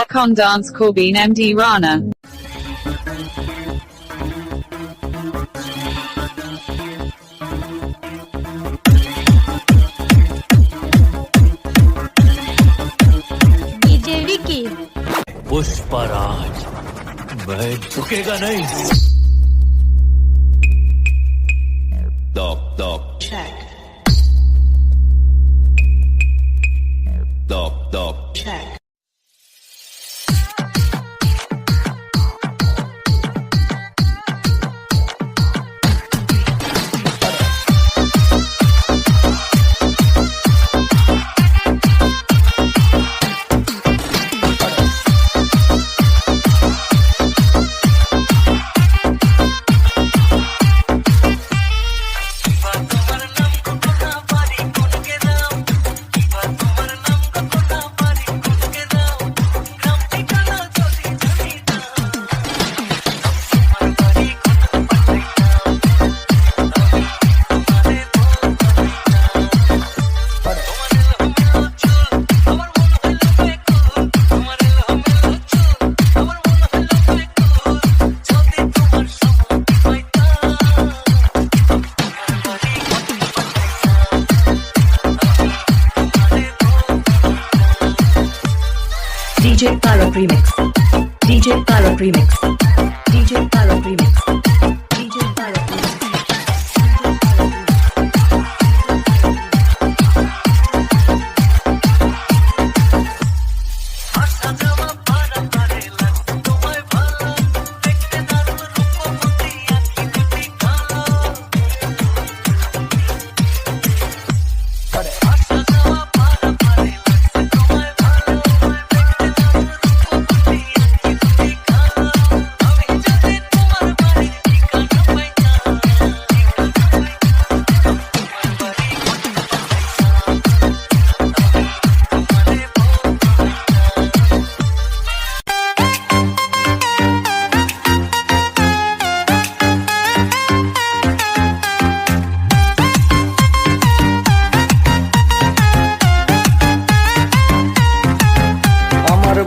Balkon Dance Corbin MD Rana. DJ Vicky Pushpraj मैं झुकेगा नहीं DJ Pyro Remix. DJ Pyro Remix. DJ Pyro Remix.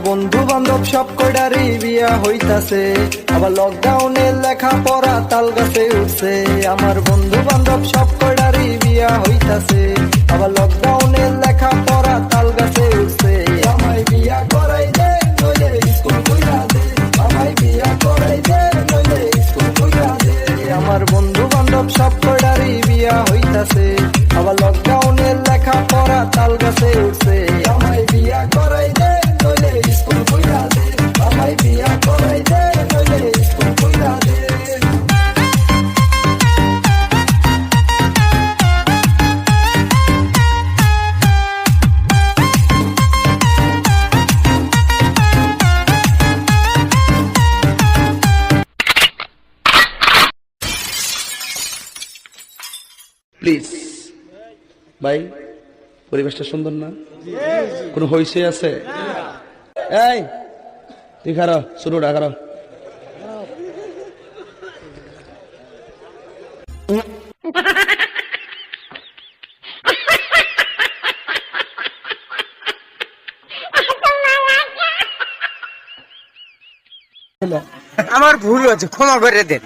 বন্ধু বান্ধব সব কয়টারই বিয়া হইতাছে। আবার লকডাউনে লেখা পড়া তাল গাছে উঠছে। আমার বন্ধু বান্ধব সব কয়টারই বিয়া হইতাছে। আবার লকডাউনে প্লিজ। ভাই, পরিবেশটা সুন্দর না? কোনো হইসে আছে? এই, তুই খারো শুরু খারো আমার ভুল হচ্ছে ক্ষমা করে দেন।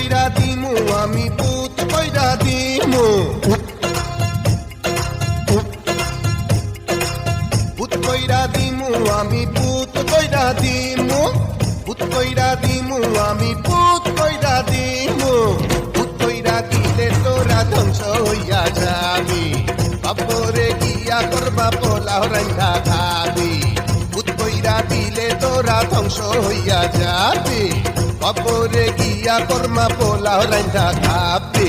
কইরা দিমু, আমি পুত কইরা দিমু। পুত কইরা দিমু, আমি পুত কইরা দিমু। পুত কইরা দিমু, আমি পুত কইরা দিমু। পুত কইরা দিলে তোরা ধ্বংস হইয়া যাবি। বাপরে, গিয়া করবা পোলাও রান্ধা তোরা ধ্বংস হইয়া যাবি। অপরে গিয়া কর্মা পোলাও রাইন্দা খাবি।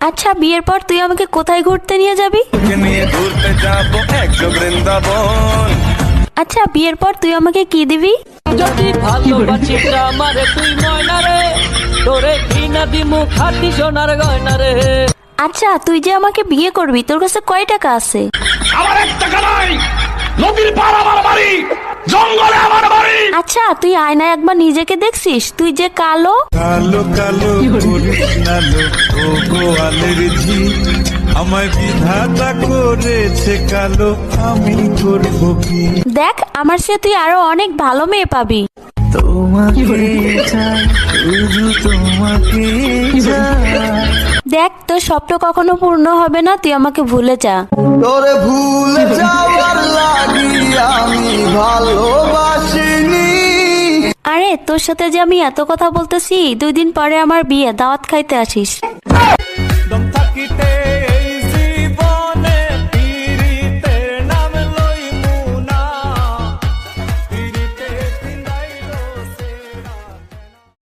আচ্ছা বিয়ের পর তুই আমাকে কোথায় ঘুরতে নিয়ে যাবি? নিয়ে ঘুরতে যাব একশো বৃন্দাবন। আচ্ছা বিয়ের পর তুই আমাকে কি দিবি? যদি ভালোবাসিস আমারে তুই ময়না রে তোরে কিনা দিমু খাটি সোনার গয়না রে। আচ্ছা তুই যে আমাকে বিয়ে করবি তোর কাছে কয় টাকা আছে? আচ্ছা তুই আয়নায় একবার নিজেকে দেখছিস? তুই যে কালো। কালো কালো গোয়ালের ঝি। আমায় বিধাতা করেছে কালো আমি করব কি? দেখ আমার সে তুই আরও অনেক ভালো মেয়ে পাবি। তোমাকে চাই শুধু তোমাকে চাই দেখ তোর স্বপ্ন কখনো পূর্ণ হবে না তুই আমাকে ভুলে যা। তোরে ভুলে যাওয়ার লাগি আমি ভালোবাসিনি। আরে তোর সাথে যে আমি এত কথা বলতেছি দুই দিন পরে আমার বিয়ে দাওয়াত খাইতে আসিস।